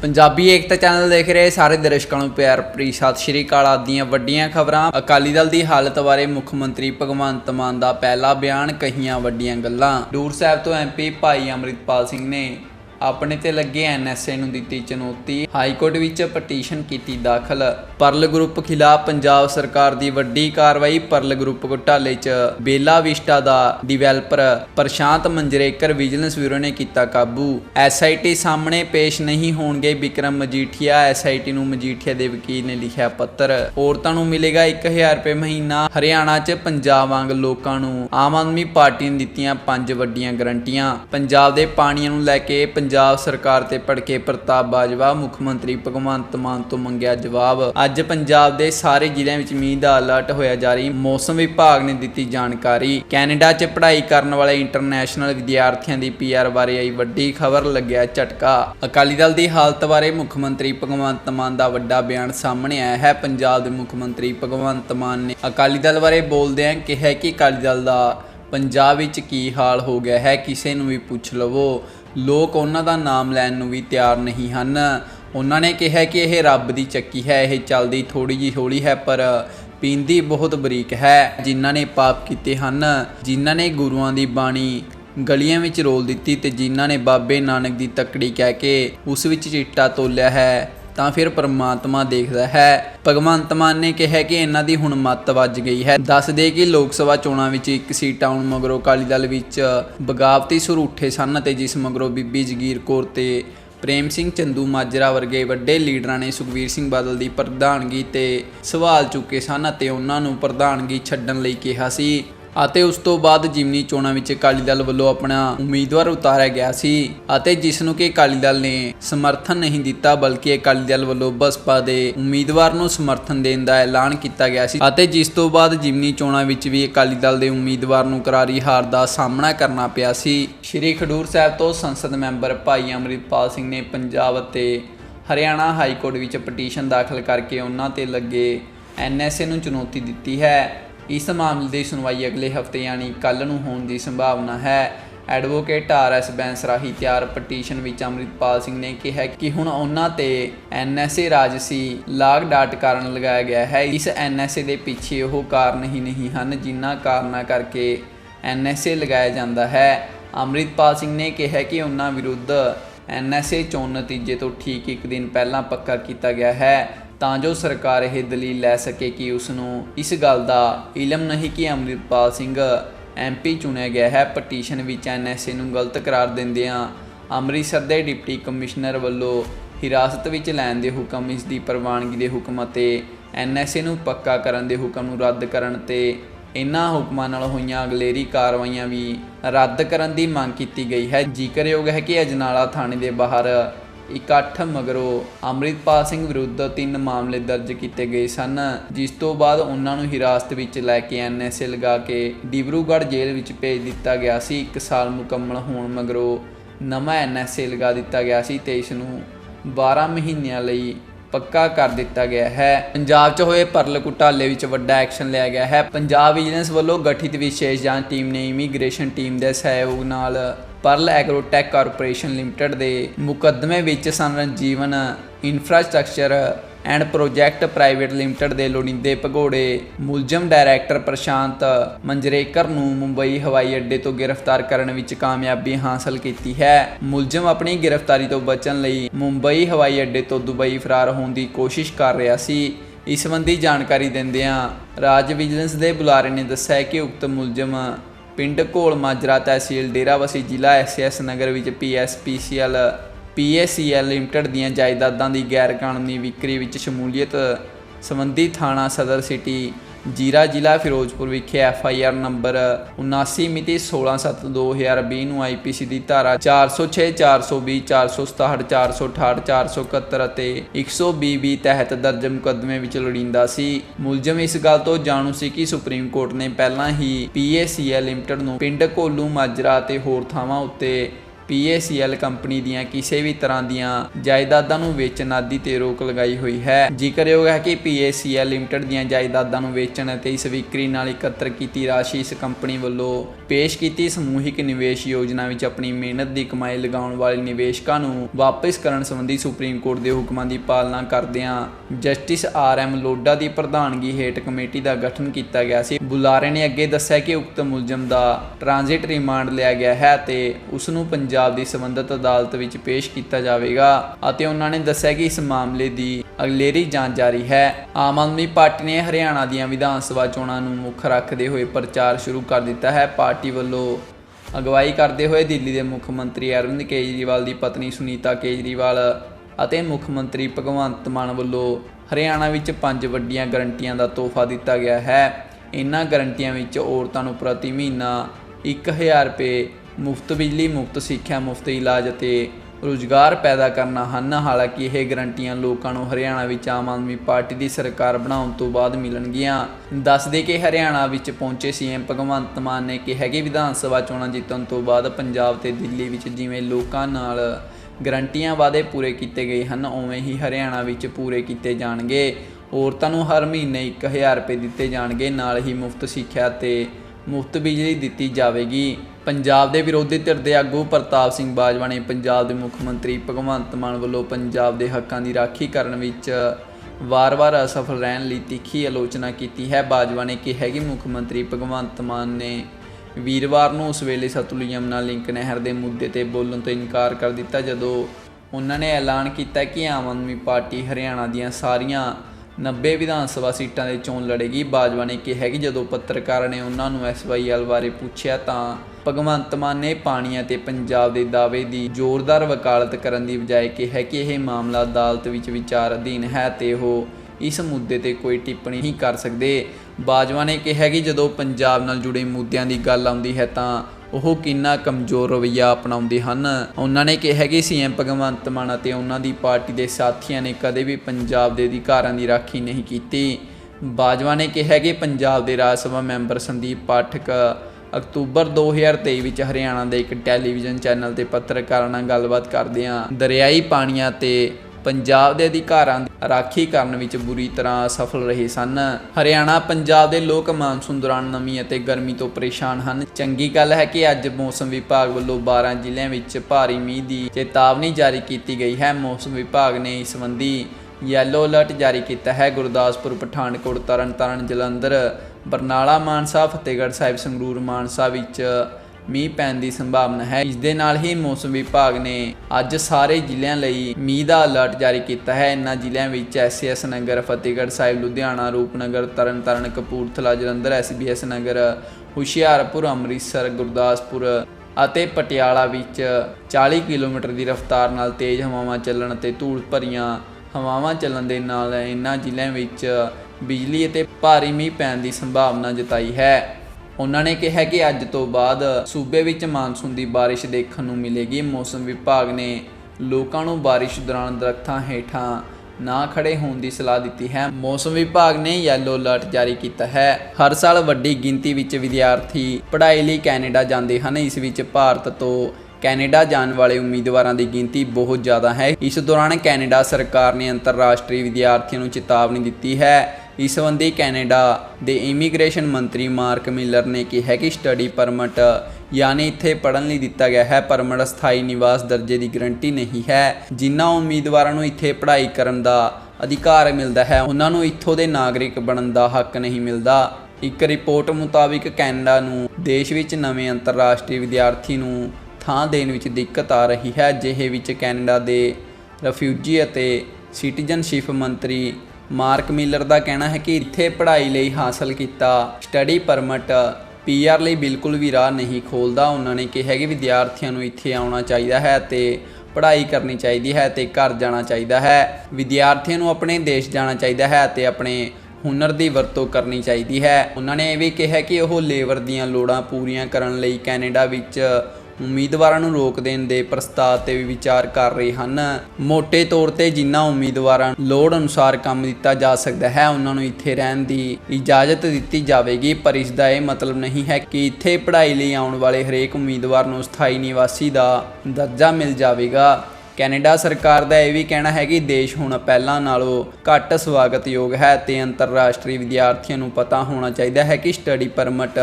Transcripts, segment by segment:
ਪੰਜਾਬੀ ਏਕਤਾ channel ਦੇਖ ਰਹੇ ਸਾਰੇ ਦਰਸ਼ਕਾਂ ਨੂੰ ਪਿਆਰ ਭਰੀ ਸਤਿ ਸ਼੍ਰੀ ਅਕਾਲ। ਆਦੀਆਂ ਵੱਡੀਆਂ ਖਬਰਾਂ, ਅਕਾਲੀ ਦਲ ਦੀ ਹਾਲਤ ਬਾਰੇ ਮੁੱਖ ਮੰਤਰੀ ਭਗਵੰਤ ਮਾਨ ਦਾ ਪਹਿਲਾ ਬਿਆਨ, ਕਹੀਆਂ ਵੱਡੀਆਂ ਗੱਲਾਂ। ਡੂਰ ਸਾਹਿਬ ਤੋਂ ਐਮਪੀ ਭਾਈ ਅਮਰਿਤਪਾਲ ਸਿੰਘ ਨੇ ਆਪਣੇ ਤੇ ਲੱਗੇ ਐਨਐਸਏ ਨੂੰ ਦਿੱਤੀ ਚੁਣੌਤੀ। ਹਾਈ ਕੋਰਟ ਵਿੱਚ ਪਟੀਸ਼ਨ ਕੀਤੀ ਦਾਖਲ। ਪਰਲ ਗਰੁੱਪ ਖਿਲਾਫ ਪੰਜਾਬ ਸਰਕਾਰ ਦੀ ਵੱਡੀ ਕਾਰਵਾਈ ਪਰਲ ਗਰੁੱਪ ਘੁਟਾਲੇ 'ਚ। ਬੇਲਾ ਵਿਸਟਾ ਦਾ developer Prashant Manjrekar vigilance bureau ਨੇ ਕੀਤਾ ਕਾਬੂ। ਐਸਆਈਟੀ ਸਾਹਮਣੇ ਪੇਸ਼ ਨਹੀਂ ਹੋਣਗੇ ਵਿਕਰਮ ਮਜੀਠੀਆ। ਐਸਆਈਟੀ ਨੂੰ ਮਜੀਠੀਆ ਦੇ ਵਕੀਲ ਨੇ ਲਿਖਿਆ ਪੱਤਰ। ਔਰਤਾਂ ਨੂੰ ਮਿਲੇਗਾ 1000 ਰੁਪਏ ਮਹੀਨਾ। ਹਰਿਆਣਾ 'ਚ ਪੰਜਾਬ ਵਾਂਗ ਲੋਕਾਂ ਨੂੰ ਆਮ ਆਦਮੀ ਪਾਰਟੀ ਨੇ ਦਿੱਤੀਆਂ ਪੰਜ ਵੱਡੀਆਂ ਗਰੰਟੀਆਂ। ਪੰਜਾਬ ਦੇ ਪਾਣੀਆਂ ਨੂੰ ਲੈ ਕੇ ਪੰਜਾਬ ਸਰਕਾਰ ਤੇ ਭੜਕੇ ਪ੍ਰਤਾਪ ਬਾਜਵਾ, ਮੁੱਖ ਮੰਤਰੀ ਭਗਵੰਤ ਮਾਨ ਤੋਂ ਮੰਗਿਆ ਜਵਾਬ। ਅੱਜ ਪੰਜਾਬ ਦੇ ਸਾਰੇ ਜ਼ਿਲ੍ਹਿਆਂ ਵਿੱਚ ਮੀਂਹ ਦਾ ਅਲਰਟ ਹੋਇਆ ਜਾਰੀ। ਮੌਸਮ ਵਿਭਾਗ ਨੇ ਦਿੱਤੀ ਜਾਣਕਾਰੀ। ਕੈਨੇਡਾ 'ਚ ਪੜ੍ਹਾਈ ਕਰਨ ਵਾਲੇ ਇੰਟਰਨੈਸ਼ਨਲ ਵਿਦਿਆਰਥੀਆਂ ਦੀ ਪੀਆਰ ਬਾਰੇ ਆਈ ਵੱਡੀ ਖਬਰ, ਲੱਗਿਆ ਝਟਕਾ। ਅਕਾਲੀ ਦਲ ਦੀ ਹਾਲਤ ਬਾਰੇ ਮੁੱਖ ਮੰਤਰੀ ਭਗਵੰਤ ਮਾਨ ਦਾ ਵੱਡਾ ਬਿਆਨ ਸਾਹਮਣੇ ਆਇਆ ਹੈ। ਪੰਜਾਬ ਦੇ ਮੁੱਖ ਮੰਤਰੀ ਭਗਵੰਤ ਮਾਨ ਨੇ ਅਕਾਲੀ ਦਲ ਬਾਰੇ ਬੋਲਦਿਆਂ ਕਿਹਾ ਕਿ ਅਕਾਲੀ ਦਲ ਦਾ ਪੰਜਾਬ ਵਿੱਚ ਕੀ ਹਾਲ ਹੋ ਗਿਆ ਹੈ, ਕਿਸੇ ਨੂੰ ਵੀ ਪੁੱਛ ਲਵੋ। ਲੋਕ ਉਹਨਾਂ ਦਾ ਨਾਮ ਲੈਣ ਨੂੰ ਵੀ ਤਿਆਰ ਨਹੀਂ ਹਨ। ਉਹਨਾਂ ਨੇ ਕਿਹਾ ਕਿ ਇਹ ਰੱਬ ਦੀ ਚੱਕੀ ਹੈ, ਇਹ ਚੱਲਦੀ ਥੋੜੀ ਜਿਹੀ ਹੌਲੀ ਹੈ, ਪਰ ਪੀਂਦੀ ਬਹੁਤ ਬਰੀਕ ਹੈ। ਜਿਨ੍ਹਾਂ ਨੇ ਪਾਪ ਕੀਤੇ ਹਨ, ਜਿਨ੍ਹਾਂ ਨੇ ਗੁਰੂਆਂ ਦੀ ਬਾਣੀ ਗਲੀਆਂ ਵਿੱਚ ਰੋਲ ਦਿੱਤੀ ਤੇ ਜਿਨ੍ਹਾਂ ਨੇ ਬਾਬੇ ਨਾਨਕ ਦੀ ਤੱਕੜੀ ਕਹਿ ਕੇ ਉਸ ਵਿੱਚ ਚਿੱਟਾ ਤੋਲਿਆ ਹੈ ਤਾਂ ਫਿਰ ਪਰਮਾਤਮਾ ਦੇਖਦਾ ਹੈ। ਭਗਵੰਤ ਮਾਨ ਨੇ ਕਿਹਾ ਕਿ ਇਹਨਾਂ ਦੀ ਹੁਣ ਮੱਤ ਵੱਜ ਗਈ ਹੈ। ਦੱਸ ਦੇ ਕਿ ਲੋਕ ਸਭਾ ਚੋਣਾਂ ਵਿੱਚ ਇੱਕ ਸੀਟ ਆਉਣ ਮਗਰੋਂ ਅਕਾਲੀ ਦਲ ਵਿੱਚ ਬਗਾਵਤੀ ਸੁਰ ਉੱਠੇ ਸਨ ਤੇ ਜਿਸ ਮਗਰੋਂ ਬੀਬੀ ਜਗੀਰ ਕੌਰ ਤੇ ਪ੍ਰੇਮ ਸਿੰਘ ਚੰਦੂ ਮਾਜਰਾ ਵਰਗੇ ਵੱਡੇ ਲੀਡਰਾਂ ਨੇ ਸੁਖਵੀਰ ਸਿੰਘ ਬਾਦਲ ਦੀ ਪ੍ਰਧਾਨਗੀ ਤੇ ਸਵਾਲ ਚੁੱਕੇ ਸਨ ਅਤੇ ਉਹਨਾਂ ਨੂੰ ਪ੍ਰਧਾਨਗੀ ਛੱਡਣ ਲਈ ਕਿਹਾ ਸੀ। ਅਤੇ ਉਸ ਤੋਂ ਬਾਅਦ ਜਿਮਨੀ ਚੋਣਾਂ ਵਿੱਚ ਅਕਾਲੀ ਦਲ ਵੱਲੋਂ ਆਪਣਾ ਉਮੀਦਵਾਰ ਉਤਾਰਿਆ ਗਿਆ ਸੀ ਅਤੇ ਜਿਸ ਨੂੰ ਕਿ ਅਕਾਲੀ ਦਲ ਨੇ ਸਮਰਥਨ ਨਹੀਂ ਦਿੱਤਾ, ਬਲਕਿ ਅਕਾਲੀ ਦਲ ਵੱਲੋਂ ਬਸਪਾ ਦੇ ਉਮੀਦਵਾਰ ਨੂੰ ਸਮਰਥਨ ਦੇਣ ਦਾ ਐਲਾਨ ਕੀਤਾ ਗਿਆ ਸੀ ਅਤੇ ਜਿਸ ਤੋਂ ਬਾਅਦ ਜਿਮਨੀ ਚੋਣਾਂ ਵਿੱਚ ਵੀ ਅਕਾਲੀ ਦਲ ਦੇ ਉਮੀਦਵਾਰ ਨੂੰ ਕਰਾਰੀ ਹਾਰ ਦਾ ਸਾਹਮਣਾ ਕਰਨਾ ਪਿਆ ਸੀ। ਸ਼੍ਰੀ ਖਡੂਰ ਸਾਹਿਬ ਤੋਂ ਸੰਸਦ ਮੈਂਬਰ ਭਾਈ ਅਮਰਿਤਪਾਲ ਸਿੰਘ ਨੇ ਪੰਜਾਬ ਅਤੇ ਹਰਿਆਣਾ ਹਾਈ ਕੋਰਟ ਵਿੱਚ ਪਟੀਸ਼ਨ ਦਾਖਲ ਕਰਕੇ ਉਹਨਾਂ ਤੇ ਲੱਗੇ ਐਨਐਸਏ ਨੂੰ ਚੁਣੌਤੀ ਦਿੱਤੀ ਹੈ। ਇਸ ਮਾਮਲੇ ਦੀ ਸੁਣਵਾਈ ਅਗਲੇ ਹਫ਼ਤੇ ਯਾਨੀ ਕੱਲ ਨੂੰ ਹੋਣ ਦੀ ਸੰਭਾਵਨਾ ਹੈ। ਐਡਵੋਕੇਟ ਆਰ ਆਰਐਸ ਬੈਂਸ ਰਾਹੀਂ ਤਿਆਰ ਪਟੀਸ਼ਨ ਵਿੱਚ ਅਮਰਿਤਪਾਲ ਸਿੰਘ ਨੇ ਕਿਹਾ ਕਿ ਹੁਣ ਉਹਨਾਂ ਤੇ ਐਨਐਸਏ ਰਾਜਸੀ ਲਾਗ ਡਾਟ ਕਾਰਨ ਲਗਾਇਆ ਗਿਆ ਹੈ। ਇਸ ਐਨਐਸਏ ਦੇ ਪਿੱਛੇ ਉਹ ਕਾਰਨ ਹੀ ਨਹੀਂ ਹਨ ਜਿਨ੍ਹਾਂ ਕਾਰਨਾਂ ਕਰਕੇ ਐਨਐਸਏ ਲਗਾਇਆ ਜਾਂਦਾ ਹੈ। ਅਮਰਿਤਪਾਲ ਸਿੰਘ ਨੇ ਕਿਹਾ ਕਿ ਉਹਨਾਂ ਵਿਰੁੱਧ ਐਨਐਸਏ ਚੋਣ ਨਤੀਜੇ ਤੋਂ ਠੀਕ ਇੱਕ ਦਿਨ ਪਹਿਲਾਂ ਪੱਕਾ ਕੀਤਾ ਗਿਆ ਹੈ। ਤਾਂ ਜੋ ਸਰਕਾਰ ਇਹ ਦਲੀਲ ਲੈ ਸਕੇ ਕਿ ਉਸ ਨੂੰ ਇਸ ਗੱਲ ਦਾ ਇਲਮ ਨਹੀਂ ਕਿ ਅਮਰਿਤਪਾਲ ਸਿੰਘ ਐਮਪੀ ਚੁਣਿਆ ਗਿਆ ਹੈ। ਪਟੀਸ਼ਨ ਵਿੱਚ ਐਨਐਸਏ ਨੂੰ ਗਲਤ ਕਰਾਰ ਦਿੰਦਿਆਂ ਅੰਮ੍ਰਿਤਸਰ ਦੇ ਡਿਪਟੀ ਕਮਿਸ਼ਨਰ ਵੱਲੋਂ ਹਿਰਾਸਤ ਵਿੱਚ ਲੈਣ ਦੇ ਹੁਕਮ, ਇਸ ਦੀ ਪ੍ਰਵਾਨਗੀ ਦੇ ਹੁਕਮ ਅਤੇ ਐਨਐਸਏ ਨੂੰ ਪੱਕਾ ਕਰਨ ਦੇ ਹੁਕਮ ਨੂੰ ਰੱਦ ਕਰਨ ਤੇ ਇਨ੍ਹਾਂ ਹੁਕਮਾਂ ਨਾਲ ਹੋਈਆਂ ਅਗਲੇਰੀ ਕਾਰਵਾਈਆਂ ਵੀ ਰੱਦ ਕਰਨ ਦੀ ਮੰਗ ਕੀਤੀ ਗਈ ਹੈ। ਜ਼ਿਕਰਯੋਗ ਹੈ ਕਿ ਅਜਨਾਲਾ ਥਾਣੇ ਦੇ ਬਾਹਰ ਇਕੱਠ ਮਗਰੋਂ ਅੰਮ੍ਰਿਤਪਾਲ ਸਿੰਘ ਵਿਰੁੱਧ ਤਿੰਨ ਮਾਮਲੇ ਦਰਜ ਕੀਤੇ ਗਏ ਸਨ, ਜਿਸ ਤੋਂ ਬਾਅਦ ਉਹਨਾਂ ਨੂੰ ਹਿਰਾਸਤ ਵਿੱਚ ਲੈ ਕੇ ਐਨਐਸਏ ਲਗਾ ਕੇ ਡਿਬਰੂਗੜ੍ਹ ਜੇਲ੍ਹ ਵਿੱਚ ਭੇਜ ਦਿੱਤਾ ਗਿਆ ਸੀ। 1 ਸਾਲ ਮੁਕੰਮਲ ਹੋਣ ਮਗਰੋਂ ਨਵਾਂ ਐਨਐਸਏ ਲਗਾ ਦਿੱਤਾ ਗਿਆ ਸੀ ਤੇ ਇਸ ਨੂੰ 12 ਮਹੀਨਿਆਂ ਲਈ ਪੱਕਾ ਕਰ ਦਿੱਤਾ ਗਿਆ ਹੈ। ਪੰਜਾਬ 'ਚ ਹੋਏ ਪਰਲ ਘੁਟਾਲੇ ਵਿੱਚ ਵੱਡਾ ਐਕਸ਼ਨ ਲਿਆ ਗਿਆ ਹੈ। ਪੰਜਾਬ ਵਿਜੀਲੈਂਸ ਵੱਲੋਂ ਗਠਿਤ ਵਿਸ਼ੇਸ਼ ਜਾਂਚ ਟੀਮ ਨੇ ਇਮੀਗ੍ਰੇਸ਼ਨ ਟੀਮ ਦੇ ਸਹਿਯੋਗ ਨਾਲ ਪਰਲ ਐਗਰੋਟੈਕ ਕਾਰਪੋਰੇਸ਼ਨ ਲਿਮਟਿਡ ਦੇ ਮੁਕੱਦਮੇ ਵਿੱਚ Sanjeevan infrastructure and project private limited ਦੇ ਲੋੜੀਂਦੇ ਭਗੌੜੇ। ਮੁਲਜ਼ਮ ਡਾਇਰੈਕਟਰ ਪ੍ਰਸ਼ਾਂਤ ਮੰਜਰੇਕਰ ਨੂੰ ਮੁੰਬਈ ਹਵਾਈ ਅੱਡੇ ਤੋਂ ਗ੍ਰਿਫਤਾਰ ਕਰਨ ਵਿੱਚ ਕਾਮਯਾਬੀ ਹਾਸਲ ਕੀਤੀ ਹੈ। ਮੁਲਜ਼ਮ ਆਪਣੀ ਗ੍ਰਿਫਤਾਰੀ ਤੋਂ ਬਚਣ ਲਈ ਮੁੰਬਈ ਹਵਾਈ ਅੱਡੇ ਤੋਂ ਦੁਬਈ ਫਰਾਰ ਹੋਣ ਦੀ ਕੋਸ਼ਿਸ਼ ਕਰ ਰਿਹਾ ਸੀ। ਇਸ ਸੰਬੰਧੀ ਜਾਣਕਾਰੀ ਦਿੰਦਿਆਂ ਰਾਜ ਵਿਜੀਲੈਂਸ ਦੇ ਬੁਲਾਰੇ ਨੇ ਦੱਸਿਆ ਕਿ ਉਕਤ ਮੁਲਜ਼ਮ ਪਿੰਡ ਘੋਲ ਮਾਜਰਾ ਤਹਿਸੀਲ ਡੇਰਾਬੱਸੀ ਜ਼ਿਲ੍ਹਾ ਐਸਐਸ ਨਗਰ ਵਿੱਚ ਪੀਐਸਪੀਸੀਐਲ ਪੀਏਸੀਐਲ ਲਿਮਟਿਡ ਦੀਆਂ ਜਾਇਦਾਦਾਂ ਦੀ ਗੈਰ ਕਾਨੂੰਨੀ ਵਿਕਰੀ ਵਿੱਚ ਸ਼ਮੂਲੀਅਤ ਸੰਬੰਧੀ ਥਾਣਾ ਸਦਰ ਸਿਟੀ ਜੀਰਾ ਜ਼ਿਲ੍ਹਾ ਫਿਰੋਜ਼ਪੁਰ ਵਿਖੇ ਐੱਫ ਆਈ ਆਰ ਨੰਬਰ 79 ਮਿਤੀ 16/7/2020 ਨੂੰ ਆਈ ਪੀ ਸੀ ਦੀ ਧਾਰਾ 406 420 467 468 471 ਅਤੇ 120 ਬੀ ਤਹਿਤ ਦਰਜ ਮੁਕੱਦਮੇ ਵਿੱਚ ਲੋੜੀਂਦਾ ਸੀ। ਮੁਲਜ਼ਮ ਇਸ ਗੱਲ ਤੋਂ ਜਾਣੂ ਸੀ ਕਿ ਸੁਪਰੀਮ ਕੋਰਟ ਨੇ ਪਹਿਲਾਂ ਹੀ ਪੀਏਸੀਐਲ ਲਿਮਟਿਡ ਨੂੰ ਪਿੰਡ ਕੋਲੂ ਮਾਜਰਾ ਅਤੇ ਹੋਰ ਥਾਵਾਂ ਉੱਤੇ PACL ਕੰਪਨੀ ਦੀਆਂ ਕਿਸੇ ਵੀ ਤਰ੍ਹਾਂ ਦੀਆਂ ਜਾਇਦਾਦਾਂ ਨੂੰ ਵੇਚਣ ਆਦਿ ਤੇ ਰੋਕ ਲਗਾਈ ਹੋਈ ਹੈ। ਜ਼ਿਕਰਯੋਗ ਹੈ ਕਿ PACL ਲਿਮਟਿਡ ਦੀਆਂ ਜਾਇਦਾਦਾਂ ਨੂੰ ਵੇਚਣ ਅਤੇ ਇਸ ਵਿਕਰੀ ਨਾਲ ਇਕੱਤਰ ਕੀਤੀ ਰਾਸ਼ੀ ਇਸ ਕੰਪਨੀ ਵੱਲੋਂ ਪੇਸ਼ ਕੀਤੀ ਸਮੂਹਿਕ ਨਿਵੇਸ਼ ਯੋਜਨਾ ਵਿੱਚ ਆਪਣੀ ਮਿਹਨਤ ਦੀ ਕਮਾਈ ਲਗਾਉਣ ਵਾਲੇ ਨਿਵੇਸ਼ਕਾਂ ਨੂੰ ਵਾਪਸ ਕਰਨ ਸੰਬੰਧੀ ਸੁਪਰੀਮ ਕੋਰਟ ਦੇ ਹੁਕਮਾਂ ਦੀ ਪਾਲਣਾ ਕਰਦਿਆਂ ਜਸਟਿਸ ਆਰ ਐਮ ਲੋਡਾ ਦੀ ਪ੍ਰਧਾਨਗੀ ਹੇਠ ਕਮੇਟੀ ਦਾ ਗਠਨ ਕੀਤਾ ਗਿਆ ਸੀ। ਬੁਲਾਰੇ ਨੇ ਅੱਗੇ ਦੱਸਿਆ ਕਿ ਉਕਤ ਮੁਲਜ਼ਮ ਦਾ ਟ੍ਰਾਂਜ਼ਿਟ ਰਿਮਾਂਡ ਲਿਆ ਗਿਆ ਹੈ ਤੇ ਉਸ ਨੂੰ ਪੰਜਾਬ ਪੰਜਾਬ ਦੀ ਸੰਬੰਧਿਤ ਅਦਾਲਤ ਵਿੱਚ ਪੇਸ਼ ਕੀਤਾ ਜਾਵੇਗਾ ਅਤੇ ਉਹਨਾਂ ਨੇ ਦੱਸਿਆ ਕਿ ਇਸ ਮਾਮਲੇ ਦੀ ਅਗਲੇਰੀ ਜਾਂਚ ਜਾਰੀ ਹੈ। ਆਮ ਆਦਮੀ ਪਾਰਟੀ ਨੇ ਹਰਿਆਣਾ ਦੀਆਂ ਵਿਧਾਨ ਸਭਾ ਚੋਣਾਂ ਨੂੰ ਮੁੱਖ ਰੱਖਦੇ ਹੋਏ ਪ੍ਰਚਾਰ ਸ਼ੁਰੂ ਕਰ ਦਿੱਤਾ ਹੈ। ਪਾਰਟੀ ਵੱਲੋਂ ਅਗਵਾਈ ਕਰਦੇ ਹੋਏ ਦਿੱਲੀ ਦੇ ਮੁੱਖ ਮੰਤਰੀ ਅਰਵਿੰਦ ਕੇਜਰੀਵਾਲ ਦੀ ਪਤਨੀ ਸੁਨੀਤਾ ਕੇਜਰੀਵਾਲ ਅਤੇ ਮੁੱਖ ਮੰਤਰੀ ਭਗਵੰਤ ਮਾਨ ਵੱਲੋਂ ਹਰਿਆਣਾ ਵਿੱਚ ਪੰਜ ਵੱਡੀਆਂ ਗਰੰਟੀਆਂ ਦਾ ਤੋਹਫਾ ਦਿੱਤਾ ਗਿਆ ਹੈ। ਇਨ੍ਹਾਂ ਗਰੰਟੀਆਂ ਵਿੱਚ ਔਰਤਾਂ ਨੂੰ ਪ੍ਰਤੀ ਮਹੀਨਾ 1000 ਰੁਪਏ ਮੁਫਤ ਬਿਜਲੀ, ਮੁਫਤ ਸਿੱਖਿਆ, ਮੁਫਤ ਇਲਾਜ ਅਤੇ ਰੁਜ਼ਗਾਰ ਪੈਦਾ ਕਰਨਾ ਹਨ। ਹਾਲਾਂਕਿ ਇਹ ਗਰੰਟੀਆਂ ਲੋਕਾਂ ਨੂੰ ਹਰਿਆਣਾ ਵਿੱਚ ਆਮ ਆਦਮੀ ਪਾਰਟੀ ਦੀ ਸਰਕਾਰ ਬਣਾਉਣ ਤੋਂ ਬਾਅਦ ਮਿਲਣਗੀਆਂ। ਦੱਸਦੇ ਕਿ ਹਰਿਆਣਾ ਵਿੱਚ ਪਹੁੰਚੇ ਸੀਐਮ ਭਗਵੰਤ ਮਾਨ ਨੇ ਕਿਹਾ ਕਿ ਵਿਧਾਨ ਸਭਾ ਚੋਣਾਂ ਜਿੱਤਣ ਤੋਂ ਬਾਅਦ ਪੰਜਾਬ ਤੇ ਦਿੱਲੀ ਵਿੱਚ ਜਿਵੇਂ ਲੋਕਾਂ ਨਾਲ ਗਰੰਟੀਆਂ ਵਾਅਦੇ ਪੂਰੇ ਕੀਤੇ ਗਏ ਹਨ, ਉਵੇਂ ਹੀ ਹਰਿਆਣਾ ਵਿੱਚ ਪੂਰੇ ਕੀਤੇ ਜਾਣਗੇ। ਔਰਤਾਂ ਨੂੰ ਹਰ ਮਹੀਨੇ 1000 ਰੁਪਏ ਦਿੱਤੇ ਜਾਣਗੇ। ਨਾਲ ਹੀ ਮੁਫਤ ਸਿੱਖਿਆ ਤੇ ਮੁਫਤ ਬਿਜਲੀ ਦਿੱਤੀ ਜਾਵੇਗੀ। ਪੰਜਾਬ ਦੇ ਵਿਰੋਧੀ ਧਿਰ ਦੇ ਆਗੂ ਪ੍ਰਤਾਪ ਸਿੰਘ ਬਾਜਵਾ ਨੇ ਪੰਜਾਬ ਦੇ ਮੁੱਖ ਮੰਤਰੀ ਭਗਵੰਤ ਮਾਨ ਵੱਲੋਂ ਪੰਜਾਬ ਦੇ ਹੱਕਾਂ ਦੀ ਰਾਖੀ ਕਰਨ ਵਿੱਚ ਵਾਰ-ਵਾਰ ਅਸਫਲ ਰਹਿਣ ਲਈ ਤਿੱਖੀ ਆਲੋਚਨਾ ਕੀਤੀ ਹੈ। ਬਾਜਵਾ ਨੇ ਕਿਹਾ ਕਿ ਮੁੱਖ ਮੰਤਰੀ ਭਗਵੰਤ ਮਾਨ ਨੇ ਵੀਰਵਾਰ ਨੂੰ ਉਸ ਵੇਲੇ ਸਤਲੁਜ ਯਮਨਾ ਲਿੰਕ ਨਹਿਰ ਦੇ ਮੁੱਦੇ ਤੇ ਬੋਲਣ ਤੋਂ ਇਨਕਾਰ ਕਰ ਦਿੱਤਾ। ਜਦੋਂ ਉਹਨਾਂ ਨੇ ਐਲਾਨ ਕੀਤਾ ਕਿ ਆਮ ਆਦਮੀ ਪਾਰਟੀ ਹਰਿਆਣਾ ਦੀਆਂ ਸਾਰੀਆਂ 90 ਵਿਧਾਨ ਸਭਾ ਸੀਟਾਂ ਦੇ ਚੋਣ ਲੜੇਗੀ। ਬਾਜਵਾ ਨੇ ਕਿਹਾ ਕਿ ਜਦੋਂ ਪੱਤਰਕਾਰਾਂ ਨੇ ਉਹਨਾਂ ਨੂੰ ਐਸਵਾਈਐਲ ਬਾਰੇ ਪੁੱਛਿਆ ਤਾਂ ਭਗਵੰਤ ਮਾਨ ਨੇ ਪਾਣੀ ਅਤੇ ਪੰਜਾਬ ਦੇ ਦਾਅਵੇ ਦੀ ਜ਼ੋਰਦਾਰ ਵਕਾਲਤ ਕਰਨ ਦੀ ਬਜਾਏ ਕਿਹਾ ਕਿ ਇਹ ਮਾਮਲਾ ਅਦਾਲਤ ਵਿੱਚ ਵਿਚਾਰ ਅਧੀਨ ਹੈ ਤੇ ਉਹ ਇਸ ਮੁੱਦੇ ਤੇ ਕੋਈ ਟਿੱਪਣੀ ਨਹੀਂ ਕਰ ਸਕਦੇ। ਬਾਜਵਾ ਨੇ ਕਿਹਾ ਕਿ ਜਦੋਂ ਪੰਜਾਬ ਨਾਲ ਜੁੜੇ ਮੁੱਦਿਆਂ ਦੀ ਗੱਲ ਆਉਂਦੀ ਹੈ ਤਾਂ ਉਹ ਕਿੰਨਾ ਕਮਜ਼ੋਰ ਰਵੱਈਆ ਅਪਣਾਉਂਦੇ ਹਨ। ਉਹਨਾਂ ਨੇ ਕਿਹਾ ਕਿ ਸੀਐਮ ਭਗਵੰਤ ਮਾਨ ਅਤੇ ਉਹਨਾਂ ਦੀ ਪਾਰਟੀ ਦੇ ਸਾਥੀਆਂ ਨੇ ਕਦੇ ਵੀ ਪੰਜਾਬ ਦੇ ਅਧਿਕਾਰਾਂ ਦੀ ਰਾਖੀ ਨਹੀਂ ਕੀਤੀ। ਬਾਜਵਾ ਨੇ ਕਿਹਾ ਕਿ ਪੰਜਾਬ ਦੇ ਰਾਜ ਸਭਾ ਮੈਂਬਰ ਸੰਦੀਪ ਪਾਠਕ ਅਕਤੂਬਰ 2023 ਵਿੱਚ ਹਰਿਆਣਾ ਦੇ ਇੱਕ ਟੈਲੀਵਿਜ਼ਨ ਚੈਨਲ ਤੇ ਪੱਤਰਕਾਰਾਂ ਨਾਲ ਗੱਲਬਾਤ ਕਰਦਿਆਂ ਦਰਿਆਈ ਪਾਣੀਆਂ ਤੇ ਪੰਜਾਬ ਦੇ ਅਧਿਕਾਰਾਂ ਦੀ ਰਾਖੀ ਕਰਨ ਵਿੱਚ ਬੁਰੀ ਤਰ੍ਹਾਂ ਅਸਫਲ ਰਹੇ ਸਨ। ਹਰਿਆਣਾ, ਪੰਜਾਬ ਦੇ ਲੋਕ ਮਾਨਸੂਨ ਦੌਰਾਨ ਨਮੀ ਅਤੇ ਗਰਮੀ ਤੋਂ ਪਰੇਸ਼ਾਨ ਹਨ। ਚੰਗੀ ਗੱਲ ਹੈ ਕਿ ਅੱਜ ਮੌਸਮ ਵਿਭਾਗ ਵੱਲੋਂ 12 ਜ਼ਿਲ੍ਹਿਆਂ ਵਿੱਚ ਭਾਰੀ ਮੀਂਹ ਦੀ ਚੇਤਾਵਨੀ ਜਾਰੀ ਕੀਤੀ ਗਈ ਹੈ। ਮੌਸਮ ਵਿਭਾਗ ਨੇ ਇਸ ਸੰਬੰਧੀ ਯੈਲੋ ਅਲਰਟ ਜਾਰੀ ਕੀਤਾ ਹੈ। ਗੁਰਦਾਸਪੁਰ, ਪਠਾਨਕੋਟ, ਤਰਨਤਾਰਨ, ਜਲੰਧਰ, ਬਰਨਾਲਾ, ਮਾਨਸਾ, ਫਤਿਹਗੜ੍ਹ ਸਾਹਿਬ, ਸੰਗਰੂਰ, ਮਾਨਸਾ ਵਿੱਚ ਮੀਂਹ ਪੈਣ ਦੀ ਸੰਭਾਵਨਾ ਹੈ। ਇਸ ਦੇ ਨਾਲ ਹੀ ਮੌਸਮ ਵਿਭਾਗ ਨੇ ਅੱਜ ਸਾਰੇ ਜ਼ਿਲ੍ਹਿਆਂ ਲਈ ਮੀਂਹ ਦਾ ਅਲਰਟ ਜਾਰੀ ਕੀਤਾ ਹੈ। ਇਨ੍ਹਾਂ ਜ਼ਿਲ੍ਹਿਆਂ ਵਿੱਚ ਐਸਐਸ ਨਗਰ, ਫਤਿਹਗੜ੍ਹ ਸਾਹਿਬ, ਲੁਧਿਆਣਾ, ਰੂਪਨਗਰ, ਤਰਨਤਾਰਨ, ਕਪੂਰਥਲਾ, ਜਲੰਧਰ, ਐਸਬੀਐਸ ਨਗਰ, ਹੁਸ਼ਿਆਰਪੁਰ, ਅੰਮ੍ਰਿਤਸਰ, ਗੁਰਦਾਸਪੁਰ ਅਤੇ ਪਟਿਆਲਾ ਵਿੱਚ 40 ਕਿਲੋਮੀਟਰ ਦੀ ਰਫ਼ਤਾਰ ਨਾਲ ਤੇਜ਼ ਹਵਾਵਾਂ ਚੱਲਣ ਅਤੇ ਧੂੜ ਭਰੀਆਂ ਹਵਾਵਾਂ ਚੱਲਣ ਦੇ ਨਾਲ ਇਨ੍ਹਾਂ ਜ਼ਿਲ੍ਹਿਆਂ ਵਿੱਚ ਬਿਜਲੀ ਅਤੇ ਭਾਰੀ ਮੀਂਹ ਪੈਣ ਦੀ ਸੰਭਾਵਨਾ ਜਤਾਈ ਹੈ। ਉਹਨਾਂ ਨੇ ਕਿਹਾ ਕਿ ਅੱਜ ਤੋਂ ਬਾਅਦ ਸੂਬੇ ਵਿੱਚ ਮਾਨਸੂਨ ਦੀ ਬਾਰਿਸ਼ ਦੇਖਣ ਨੂੰ ਮਿਲੇਗੀ। ਮੌਸਮ ਵਿਭਾਗ ਨੇ ਲੋਕਾਂ ਨੂੰ ਬਾਰਿਸ਼ ਦੌਰਾਨ ਦਰਖਤਾਂ ਹੇਠਾਂ ਨਾ ਖੜੇ ਹੋਣ ਦੀ ਸਲਾਹ ਦਿੱਤੀ ਹੈ। ਮੌਸਮ ਵਿਭਾਗ ਨੇ ਯੈਲੋ ਅਲਰਟ ਜਾਰੀ ਕੀਤਾ ਹੈ। ਹਰ ਸਾਲ ਵੱਡੀ ਗਿਣਤੀ ਵਿੱਚ ਵਿਦਿਆਰਥੀ ਪੜ੍ਹਾਈ ਲਈ ਕੈਨੇਡਾ ਜਾਂਦੇ ਹਨ। ਇਸ ਵਿੱਚ ਭਾਰਤ ਤੋਂ ਕੈਨੇਡਾ ਜਾਣ ਵਾਲੇ ਉਮੀਦਵਾਰਾਂ ਦੀ ਗਿਣਤੀ ਬਹੁਤ ਜ਼ਿਆਦਾ ਹੈ। ਇਸ ਦੌਰਾਨ ਕੈਨੇਡਾ ਸਰਕਾਰ ਨੇ ਅੰਤਰਰਾਸ਼ਟਰੀ ਵਿਦਿਆਰਥੀਆਂ ਨੂੰ ਚੇਤਾਵਨੀ ਦਿੱਤੀ ਹੈ ਇਸ ਸੰਬੰਧੀ ਕੈਨੇਡਾ ਦੇ ਇਮੀਗ੍ਰੇਸ਼ਨ ਮੰਤਰੀ ਮਾਰਕ ਮਿਲਰ ਨੇ ਕਿਹਾ ਕਿ ਸਟੱਡੀ ਪਰਮਿਟ ਯਾਨੀ ਇੱਥੇ ਪੜ੍ਹਨ ਲਈ ਦਿੱਤਾ ਗਿਆ ਹੈ। ਪਰਮਿਟ ਸਥਾਈ ਨਿਵਾਸ ਦਰਜੇ ਦੀ ਗਰੰਟੀ ਨਹੀਂ ਹੈ। ਜਿਨ੍ਹਾਂ ਉਮੀਦਵਾਰਾਂ ਨੂੰ ਇੱਥੇ ਪੜ੍ਹਾਈ ਕਰਨ ਦਾ ਅਧਿਕਾਰ ਮਿਲਦਾ ਹੈ, ਉਹਨਾਂ ਨੂੰ ਇੱਥੋਂ ਦੇ ਨਾਗਰਿਕ ਬਣਨ ਦਾ ਹੱਕ ਨਹੀਂ ਮਿਲਦਾ। ਇੱਕ ਰਿਪੋਰਟ ਮੁਤਾਬਿਕ ਕੈਨੇਡਾ ਨੂੰ ਦੇਸ਼ ਵਿੱਚ ਨਵੇਂ ਅੰਤਰਰਾਸ਼ਟਰੀ ਵਿਦਿਆਰਥੀ ਨੂੰ ਥਾਂ ਦੇਣ ਵਿੱਚ ਦਿੱਕਤ ਆ ਰਹੀ ਹੈ। ਜਿਹੇ ਵਿੱਚ ਕੈਨੇਡਾ ਦੇ ਰਫਿਊਜੀ ਅਤੇ ਸਿਟੀਜ਼ਨਸ਼ਿਪ ਮੰਤਰੀ ਮਾਰਕ ਮਿਲਰ ਦਾ ਕਹਿਣਾ ਹੈ ਕਿ ਇੱਥੇ ਪੜ੍ਹਾਈ ਲਈ ਹਾਸਲ ਕੀਤਾ। ਸਟੱਡੀ ਪਰਮਿਟ ਪੀਆਰ ਲਈ ਬਿਲਕੁਲ ਵੀ ਰਾਹ ਨਹੀਂ ਖੋਲਦਾ। ਉਹਨਾਂ ਨੇ ਕਿਹਾ ਕਿ ਵਿਦਿਆਰਥੀਆਂ ਨੂੰ ਇੱਥੇ ਆਉਣਾ ਚਾਹੀਦਾ ਹੈ ਤੇ ਪੜ੍ਹਾਈ ਕਰਨੀ ਚਾਹੀਦੀ ਹੈ ਤੇ ਘਰ ਜਾਣਾ ਚਾਹੀਦਾ ਹੈ। ਵਿਦਿਆਰਥੀਆਂ ਨੂੰ ਆਪਣੇ ਦੇਸ਼ ਜਾਣਾ ਚਾਹੀਦਾ ਹੈ ਤੇ ਆਪਣੇ ਹੁਨਰ ਦੀ ਵਰਤੋਂ ਕਰਨੀ ਚਾਹੀਦੀ ਹੈ। ਉਹਨਾਂ ਨੇ ਇਹ ਵੀ ਕਿਹਾ ਕਿ ਉਹ ਲੇਬਰ ਦੀਆਂ ਲੋੜਾਂ ਪੂਰੀਆਂ ਕਰਨ ਲਈ ਕੈਨੇਡਾ ਵਿੱਚ ਉਮੀਦਵਾਰਾਂ ਨੂੰ ਰੋਕ ਦੇਣ ਦੇ ਪ੍ਰਸਤਾਵ ਤੇ ਵੀ ਵਿਚਾਰ ਕਰ ਰਹੇ ਹਨ। ਮੋٹے ਤੌਰ ਤੇ ਜਿਨ੍ਹਾਂ ਉਮੀਦਵਾਰਾਂ ਲੋੜ ਅਨੁਸਾਰ ਕੰਮ ਦਿੱਤਾ ਜਾ ਸਕਦਾ ਹੈ, ਉਹਨਾਂ ਨੂੰ ਇੱਥੇ ਰਹਿਣ ਦੀ ਇਜਾਜ਼ਤ ਦਿੱਤੀ ਜਾਵੇਗੀ, ਪਰ ਇਸ ਦਾ ਇਹ ਮਤਲਬ ਨਹੀਂ ਹੈ ਕਿ ਇੱਥੇ ਪੜ੍ਹਾਈ ਲਈ ਆਉਣ ਵਾਲੇ ਹਰੇਕ ਉਮੀਦਵਾਰ ਨੂੰ ਸਥਾਈ ਨਿਵਾਸੀ ਦਾ ਦਰਜਾ ਮਿਲ ਜਾਵੇਗਾ। ਕੈਨੇਡਾ ਸਰਕਾਰ ਦਾ ਇਹ ਵੀ ਕਹਿਣਾ ਹੈ ਕਿ ਦੇਸ਼ ਹੁਣ ਪਹਿਲਾਂ ਨਾਲੋਂ ਘੱਟ ਸਵਾਗਤਯੋਗ ਹੈ ਤੇ ਅੰਤਰਰਾਸ਼ਟਰੀ ਵਿਦਿਆਰਥੀਆਂ ਨੂੰ ਪਤਾ ਹੋਣਾ ਚਾਹੀਦਾ ਹੈ ਕਿ ਸਟੱਡੀ ਪਰਮਿਟ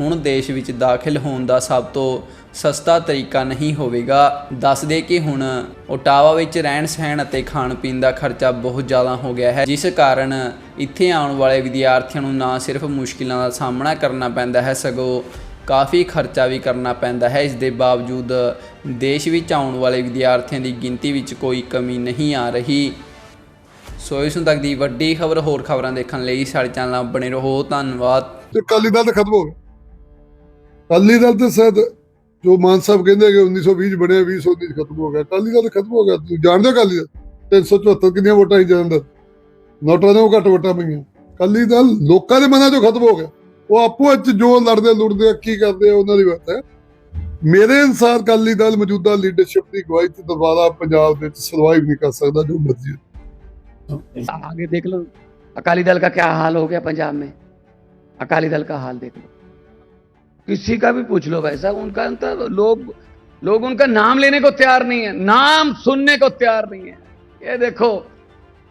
ਹੁਣ ਦੇਸ਼ ਵਿੱਚ ਦਾਖਲ ਹੋਣ ਦਾ ਸਭ ਤੋਂ ਸਸਤਾ ਤਰੀਕਾ ਨਹੀਂ ਹੋਵੇਗਾ। ਦੱਸਦੇ ਕਿ ਹੁਣ ਓਟਾਵਾ ਵਿੱਚ ਰਹਿਣ ਸਹਿਣ ਅਤੇ ਖਾਣ ਪੀਣ ਦਾ ਖਰਚਾ ਬਹੁਤ ਜ਼ਿਆਦਾ ਹੋ ਗਿਆ ਹੈ, ਜਿਸ ਕਾਰਨ ਇੱਥੇ ਆਉਣ ਵਾਲੇ ਵਿਦਿਆਰਥੀਆਂ ਨੂੰ ਨਾ ਸਿਰਫ ਮੁਸ਼ਕਿਲਾਂ ਦਾ ਸਾਹਮਣਾ ਕਰਨਾ ਪੈਂਦਾ ਹੈ, ਸਗੋਂ ਕਾਫੀ ਖਰਚਾ ਵੀ ਕਰਨਾ ਪੈਂਦਾ ਹੈ। ਇਸ ਦੇ ਬਾਵਜੂਦ ਦੇਸ਼ ਵਿੱਚ ਆਉਣ ਵਾਲੇ ਵਿਦਿਆਰਥੀਆਂ ਦੀ ਗਿਣਤੀ ਵਿੱਚ ਕੋਈ ਕਮੀ ਨਹੀਂ ਆ ਰਹੀ। ਸੋ ਇਸ ਨੂੰ ਤੱਕ ਦੀ ਵੱਡੀ ਖਬਰ ਹੋਰ ਖਬਰਾਂ ਦੇਖਣ ਲਈ ਸਾਡੇ ਚੈਨਲ ਨਾਲ ਬਣੇ ਰਹੋ। ਧੰਨਵਾਦ। ਤੇ ਅਕਾਲੀ ਦਲ ਖਤਮ ਹੋ ਗਿਆ ਅਕਾਲੀ ਦਲ ਤੇ ਸ਼ਾਇਦ ਜੋ ਮਾਨ ਸਾਹਿਬ ਕਹਿੰਦੇ ਕਿ 1920 ਚ ਬਣਿਆ 2019 ਚ ਖਤਮ ਹੋ ਗਿਆ ਅਕਾਲੀ ਦਲ ਤਾਂ ਖਤਮ ਹੋ ਗਿਆ ਤੁਸੀਂ ਜਾਣਦੇ ਹੋ ਅਕਾਲੀ ਦਲ 374 ਕਿੰਨੀਆਂ ਵੋਟਾਂ ਹੀ ਜਾਂਦੇ ਨੋਟਾਂ ਦੇ ਉਹ ਘੱਟ ਵੋਟਾਂ ਪਈਆਂ ਅਕਾਲੀ ਦਲ ਲੋਕਾਂ ਦੇ ਮਨਾਂ ਚੋਂ ਖਤਮ ਹੋ ਗਿਆ ਉਹ ਆਪੋ ਵਿੱਚ ਜੋ ਲੜਦੇ ਲੁੜਦੇ ਆ, ਕੀ ਕਰਦੇ ਆ ਉਹਨਾਂ ਦੀ ਬਾਤ ਹੈ ਮੇਰੇ ਅਨਸਾਰ ਅਕਾਲੀ ਦਲ ਮੌਜੂਦਾ ਲੀਡਰਸ਼ਿਪ ਦੀ ਗਵਾਹੀ ਤੇ ਦੁਬਾਰਾ ਪੰਜਾਬ ਦੇ ਵਿੱਚ ਸਰਵਾਈਵ ਨਹੀਂ ਕਰ ਸਕਦਾ ਜੋ ਮਰਜ਼ੀ आगे देख लो अकाली दल का क्या हाल हो गया पंजाब में अकाली दल का हाल देख लो किसी का भी पूछ लो वैसा उनका तो लोग लोग उनका नाम लेने को तैयार नहीं है नाम सुनने को तैयार नहीं है ये देखो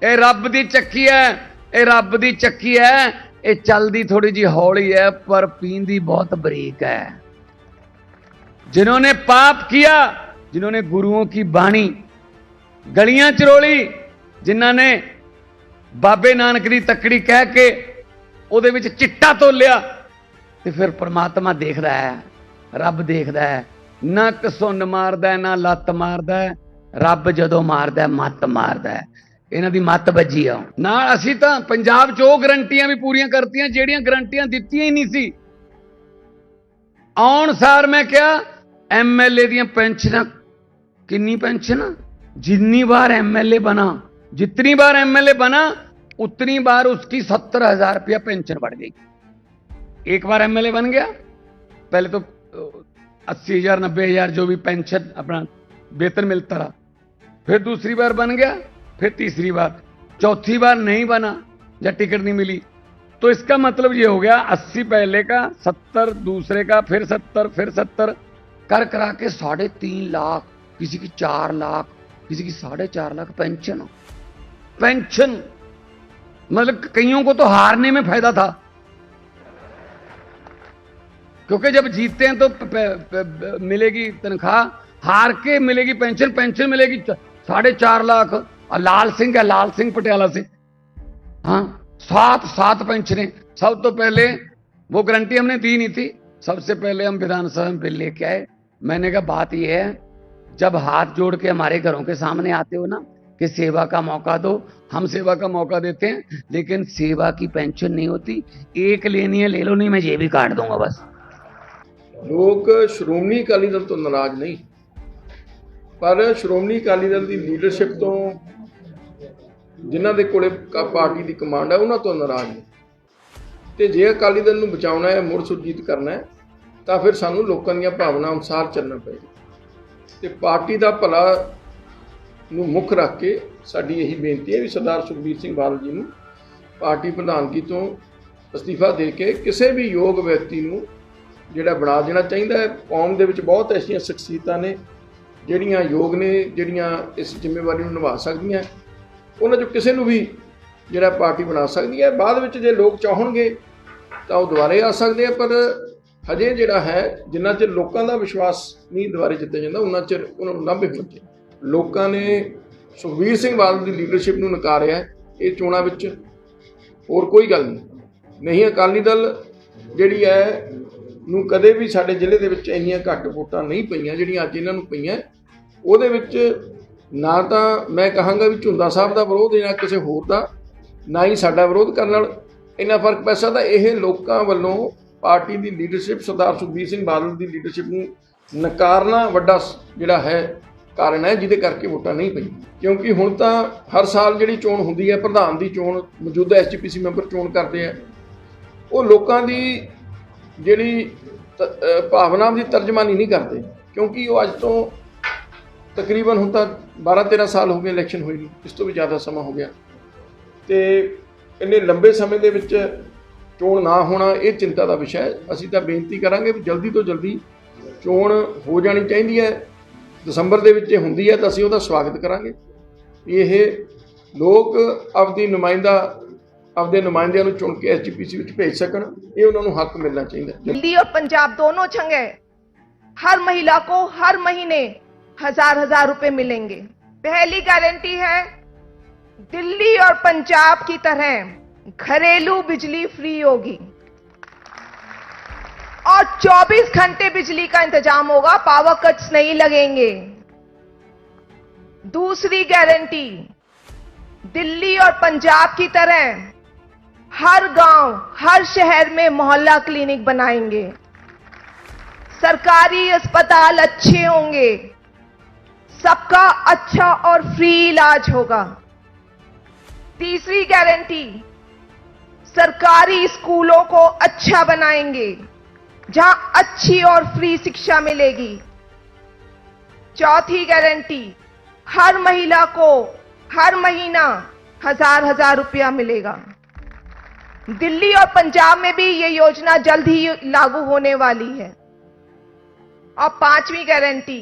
ਇਹ ਰੱਬ ਦੀ ਚੱਕੀ ਹੈ ਇਹ ਰੱਬ ਦੀ ਚੱਕੀ ਹੈ ਇਹ ਚੱਲਦੀ ਥੋੜੀ ਜੀ ਹੌਲੀ ਹੈ ਪਰ ਪੀਂਦੀ ਬਹੁਤ ਬਰੀਕ ਹੈ जिन्होंने पाप किया जिन्होंने गुरुओं की बाणी ਗਲੀਆਂ ਚਰੋਲੀ ਜਿਨ੍ਹਾਂ ਨੇ ਬਾਬੇ ਨਾਨਕ ਦੀ ਤੱਕੜੀ ਕਹਿ ਕੇ ਉਹਦੇ ਵਿੱਚ ਚਿੱਟਾ ਤੋਲਿਆ ਤੇ ਫਿਰ ਪ੍ਰਮਾਤਮਾ ਦੇਖਦਾ ਹੈ ਰੱਬ ਦੇਖਦਾ ਹੈ ਨਾ ਕਸੁੰਨ ਮਾਰਦਾ ਹੈ, ਨਾ ਲੱਤ ਮਾਰਦਾ ਹੈ। ਰੱਬ ਜਦੋਂ ਮਾਰਦਾ ਹੈ, ਮੱਤ ਮਾਰਦਾ ਹੈ। ਇਹਨਾਂ ਦੀ ਮੱਤ ਵੱਜੀ ਆ ਨਾਲ ਅਸੀਂ ਤਾਂ ਪੰਜਾਬ 'ਚ ਉਹ ਗਰੰਟੀਆਂ ਵੀ ਪੂਰੀਆਂ ਕਰਤੀਆਂ ਜਿਹੜੀਆਂ ਗਰੰਟੀਆਂ ਦਿੱਤੀਆਂ ਹੀ ਨਹੀਂ ਸੀ ਆਉਣ ਸਾਰ ਮੈਂ ਕਿਹਾ ਐਮਐਲਏ ਦੀਆਂ ਪੈਨਸ਼ਨਾਂ ਕਿੰਨੀ ਪੈਨਸ਼ਨ जितनी बार एमएलए बना जितनी बार एमएलए बना उतनी बार उसकी सत्तर हजार रुपया पेंशन बढ़ गई एक बार एमएलए बन गया। पहले तो अस्सी हज़ार, नब्बे हज़ार जो भी पेंशन अपना वेतन मिलता रहा। फिर दूसरी बार बन गया, फिर तीसरी बार। चौथी बार नहीं बना, या टिकट नहीं मिली। तो इसका मतलब ये हो गया, अस्सी पहले का, सत्तर दूसरे का, फिर सत्तर फिर सत्तर। कर करा के साढ़े तीन लाख, किसी की चार लाख, किसी की साढ़े चार लाख पेंशन पेंशन मतलब कईयों को तो हारने में फ़ायदा था। क्योंकि जब जीतते हैं तो प- प- प- मिलेगी तनख्वाह, हार के मिलेगी पेंशन पेंशन मिलेगी साढ़े चार लाख। और लाल सिंह है लाल सिंह पटियाला से। हाँ सात सात पेंशनें सब तो पहले, वो गारंटी हमने दी नहीं थी। सबसे पहले हम विधानसभा में बिल लेके आए। मैंने कहा, बात यह है, जब हाथ जोड़ के हमारे घरों के सामने आते हो ना, कि सेवा का मौका दो, हम सेवा का मौका देते हैं, लेकिन सेवा की पेंशन नहीं होती। एक लेनी है, ले लो, नहीं, मैं ये भी काट दूँगा बस। ਲੋਕ ਸ਼੍ਰੋਮਣੀ ਅਕਾਲੀ ਦਲ ਤੋਂ ਨਾਰਾਜ਼ ਨਹੀਂ। ਪਰ ਸ਼੍ਰੋਮਣੀ ਅਕਾਲੀ ਦਲ ਦੀ ਲੀਡਰਸ਼ਿਪ ਤੋਂ ਜਿਨ੍ਹਾਂ ਦੇ ਕੋਲੇ ਕ- ਪਾਰਟੀ ਦੀ ਕਮਾਂਡ ਹੈ, ਉਹਨਾਂ ਤੋਂ ਨਾਰਾਜ਼ ਨੇ ਤੇ ਜੇ ਅਕਾਲੀ ਦਲ ਨੂੰ ਬਚਾਉਣਾ ਹੈ, ਮੁੜ ਸੁਰਜੀਤ ਕਰਨਾ ਹੈ, ਤਾਂ ਫਿਰ ਸਾਨੂੰ ਲੋਕਾਂ ਦੀਆਂ ਭਾਵਨਾ ਅਨੁਸਾਰ ਚੱਲਣਾ ਪਏਗਾ। ਤੇ ਪਾਰਟੀ ਦਾ ਭਲਾ ਨੂੰ ਮੁੱਖ ਰੱਖ ਕੇ ਸਾਡੀ ਇਹੀ ਬੇਨਤੀ ਹੈ ਵੀ ਸਰਦਾਰ ਸੁਖਬੀਰ ਸਿੰਘ ਬਾਦਲ ਜੀ ਨੂੰ ਪਾਰਟੀ ਪ੍ਰਧਾਨਗੀ ਤੋਂ ਅਸਤੀਫਾ ਦੇ ਕੇ ਕਿਸੇ ਵੀ ਯੋਗ ਵਿਅਕਤੀ ਨੂੰ ਜਿਹੜਾ ਬਣਾ ਦੇਣਾ ਚਾਹੀਦਾ ਹੈ, ਕੌਮ ਦੇ ਵਿੱਚ ਬਹੁਤ ਐਸੀਆਂ ਸ਼ਖਸੀਅਤਾਂ ਨੇ, ਜਿਹੜੀਆਂ ਯੋਗ ਨੇ, ਜਿਹੜੀਆਂ ਇਸ ਜ਼ਿੰਮੇਵਾਰੀ ਨੂੰ ਨਿਭਾ ਸਕਦੀਆਂ। ਉਹਨਾਂ ਚੋਂ ਕਿਸੇ ਨੂੰ ਵੀ ਜਿਹੜਾ ਪਾਰਟੀ ਬਣਾ ਸਕਦੀ ਹੈ, ਬਾਅਦ ਵਿੱਚ ਜੇ ਲੋਕ ਚਾਹਣਗੇ, ਤਾਂ ਉਹ ਦੁਬਾਰੇ ਆ ਸਕਦੇ ਆ, ਪਰ ਹਜੇ ਜਿਹੜਾ ਹੈ, ਜਿੰਨਾ ਚਿਰ ਲੋਕਾਂ ਦਾ ਵਿਸ਼ਵਾਸ ਨਹੀਂ ਦੁਬਾਰੇ ਜਿੱਤਿਆ ਜਾਂਦਾ ਉਹਨਾਂ ਚਿਰ ਉਹਨਾਂ ਨੂੰ ਲਾਂਭੇ ਹੋਣੇ ਚਾਹੀਦੇ। ਲੋਕਾਂ ਨੇ ਸੁਖਬੀਰ ਸਿੰਘ ਬਾਦਲ ਦੀ ਲੀਡਰਸ਼ਿਪ ਨੂੰ ਨਕਾਰਿਆ ਇਹ ਚੋਣਾਂ ਵਿੱਚ ਹੋਰ ਕੋਈ ਗੱਲ ਨਹੀਂ। ਨਹੀਂ ਅਕਾਲੀ ਦਲ ਜਿਹੜੀ ਹੈ ਨੂੰ ਕਦੇ ਵੀ ਸਾਡੇ ਜ਼ਿਲ੍ਹੇ ਦੇ ਵਿੱਚ ਇੰਨੀਆਂ ਘੱਟ ਵੋਟਾਂ ਨਹੀਂ ਪਈਆਂ, ਜਿਹੜੀਆਂ ਅੱਜ ਇਹਨਾਂ ਨੂੰ ਪਈਆਂ, ਉਹਦੇ ਵਿੱਚ ਨਾ ਤਾਂ ਮੈਂ ਕਹਾਂਗਾ ਵੀ ਝੁੰਦਾ ਸਾਹਿਬ ਦਾ ਵਿਰੋਧ ਜਾਂ ਕਿਸੇ ਹੋਰ ਦਾ, ਨਾ ਹੀ ਸਾਡਾ ਵਿਰੋਧ ਕਰਨ ਨਾਲ ਇੰਨਾ ਫ਼ਰਕ ਪੈ ਸਕਦਾ। ਇਹ ਲੋਕਾਂ ਵੱਲੋਂ ਪਾਰਟੀ ਦੀ ਲੀਡਰਸ਼ਿਪ ਸਰਦਾਰ ਸੁਖਬੀਰ ਸਿੰਘ ਬਾਦਲ ਦੀ ਲੀਡਰਸ਼ਿਪ ਨੂੰ ਨਕਾਰਨਾ ਵੱਡਾ ਸ- ਜਿਹੜਾ ਹੈ, ਕਾਰਨ ਹੈ, ਜਿਹਦੇ ਕਰਕੇ ਵੋਟਾਂ ਨਹੀਂ ਪਈਆਂ। ਕਿਉਂਕਿ ਹੁਣ ਤਾਂ ਹਰ ਸਾਲ ਜਿਹੜੀ ਚੋਣ ਹੁੰਦੀ ਹੈ, ਪ੍ਰਧਾਨ ਦੀ ਚੋਣ ਮੌਜੂਦਾ ਐਸਜੀਪੀਸੀ ਮੈਂਬਰ ਚੋਣ ਕਰਦੇ ਆ, ਉਹ ਲੋਕਾਂ ਦੀ ਜਿਹੜੀ ਤ- ਭਾਵਨਾ ਦੀ ਤਰਜਮਾਨੀ ਨਹੀਂ ਕਰਦੇ। ਕਿਉਂਕਿ ਉਹ ਅੱਜ ਤੋਂ ਤਕਰੀਬਨ ਹੁਣ ਤਾਂ 12 13 ਸਾਲ ਹੋ ਗਏ ਇਲੈਕਸ਼ਨ ਹੋਈ ਨੂੰ। ਇਸ ਤੋਂ ਵੀ ਜ਼ਿਆਦਾ ਸਮਾਂ ਹੋ ਗਿਆ। ਤੇ ਇੰਨੇ ਲੰਬੇ ਸਮੇਂ ਦੇ ਵਿੱਚ ਚੋਣ ਨਾ ਹੋਣਾ ਇਹ ਚਿੰਤਾ ਦਾ ਵਿਸ਼ਾ ਹੈ। ਅਸੀਂ ਤਾਂ ਬੇਨਤੀ ਕਰਾਂਗੇ ਵੀ ਜਲਦੀ ਤੋਂ ਜਲਦੀ ਚੋਣ ਹੋ ਜਾਣੀ ਚਾਹੀਦੀ ਹੈ। ਦਸੰਬਰ ਦੇ ਵਿੱਚ ਇਹ ਹੁੰਦੀ ਹੈ ਤਾਂ ਅਸੀਂ ਉਹਦਾ ਸਵਾਗਤ ਕਰਾਂਗੇ। ਇਹ ਲੋਕ ਆਪਦੀ ਨੁਮਾਇੰਦਾ ਆਪਦੇ ਨੁਮਾਇੰਦਿਆਂ ਨੂੰ ਚੁਣ ਕੇ ਐਸਜੀਪੀਸੀ ਵਿੱਚ ਭੇਜ ਸਕਣ ਇਹ ਉਹਨਾਂ ਨੂੰ ਹੱਕ ਮਿਲਣਾ ਚਾਹੀਦਾ ਹੈ दिल्ली और पंजाब दोनों जगह हर महिला को हर महीने हजार हजार रुपए मिलेंगे पहली गारंटी है दिल्ली और पंजाब की तरह घरेलू बिजली फ्री होगी और 24 घंटे बिजली का इंतजाम होगा पावर कट्स नहीं लगेंगे दूसरी गारंटी दिल्ली और पंजाब की तरह हर गाँव, हर शहर में मोहल्ला क्लिनिक बनाएँगे। सरकारी अस्पताल अच्छे होंगे। सबका अच्छा और फ्री इलाज होगा। तीसरी गारंटी, सरकारी स्कूलों को अच्छा बनाएँगे, जहाँ अच्छी और फ्री शिक्षा मिलेगी। चौथी गारंटी, हर महिला को हर महीना हज़ार हज़ार रुपया मिलेगा। दिल्ली और पंजाब में भी ये योजना जल्द ही लागू होने वाली है। और पांचवी गारंटी,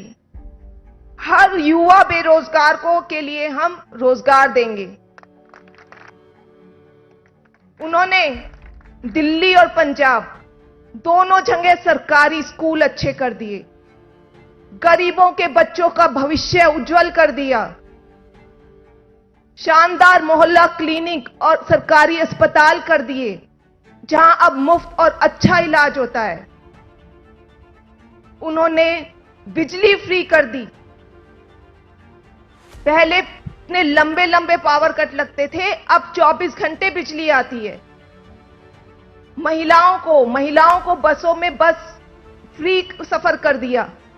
हर युवा बेरोजगार को के लिए हम रोज़गार देंगे। उन्होंने दिल्ली और पंजाब दोनों जगह सरकारी स्कूल अच्छे कर दिए। गरीबों के बच्चों का भविष्य उज्जवल कर दिया। शानदार मोहल्ला क्लिनिक और सरकारी अस्पताल कर दिए, जहाँ अब मुफ़्त और अच्छा इलाज होता है। उन्होंने बिजली फ्री कर दी। पहले इतने लंबे लंबे पावर कट लगते थे, अब 24 घंटे बिजली आती है। महिलाओं को महिलाओं को बसों में बस फ्री सफ़र कर दिया।